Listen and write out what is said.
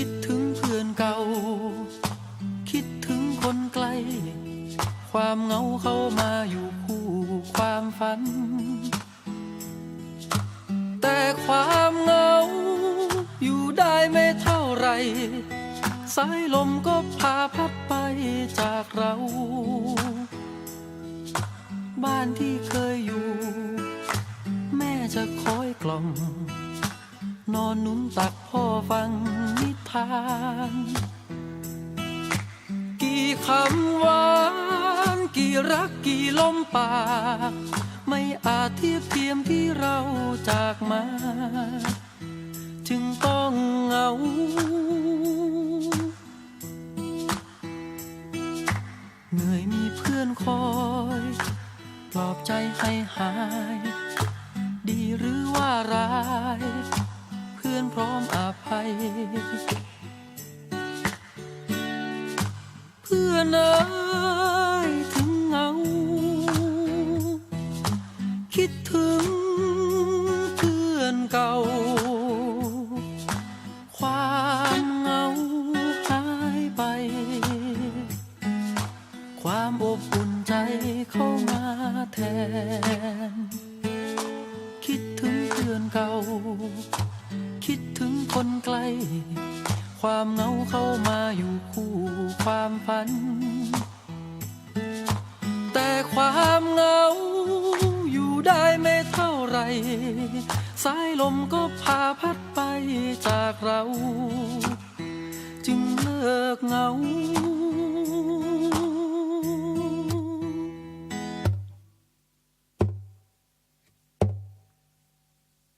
คิดถึงเพื่อนเก่า คิดถึงคนไกล ความเหงาเข้ามาอยู่คู่ความฝัน แต่ความเหงา อยู่ได้ไม่เท่าไร สายลมก็พาพัดไปจากเรา บ้านที่เคยอยู่ แม่จะคอยกล่อมนอนนุ่มตักพ่อฟังนิด ทานกี่คำหวานกี่รักกี่ลมปาก ไม่อาจเทียบเทียมที่เราจากมา จึงต้องเหงาเหนื่อยมีเพื่อนคอยปลอบใจให้หาย ดีหรือว่าร้าย อนพร้อมอภัย เพื่อนเอ้ยถึงเงา คิดถึงเพื่อนเก่า ความเหงาหายไป ความอบอุ่นใจเข้ามาแทน คิดถึงเพื่อนเก่า คนไกล ความเหงาเข้ามาอยู่คู่ความฝัน แต่ความเหงาอยู่ได้ไม่เท่าไร สายลมก็พาพัดไปจากเรา จึงเลิกเหงา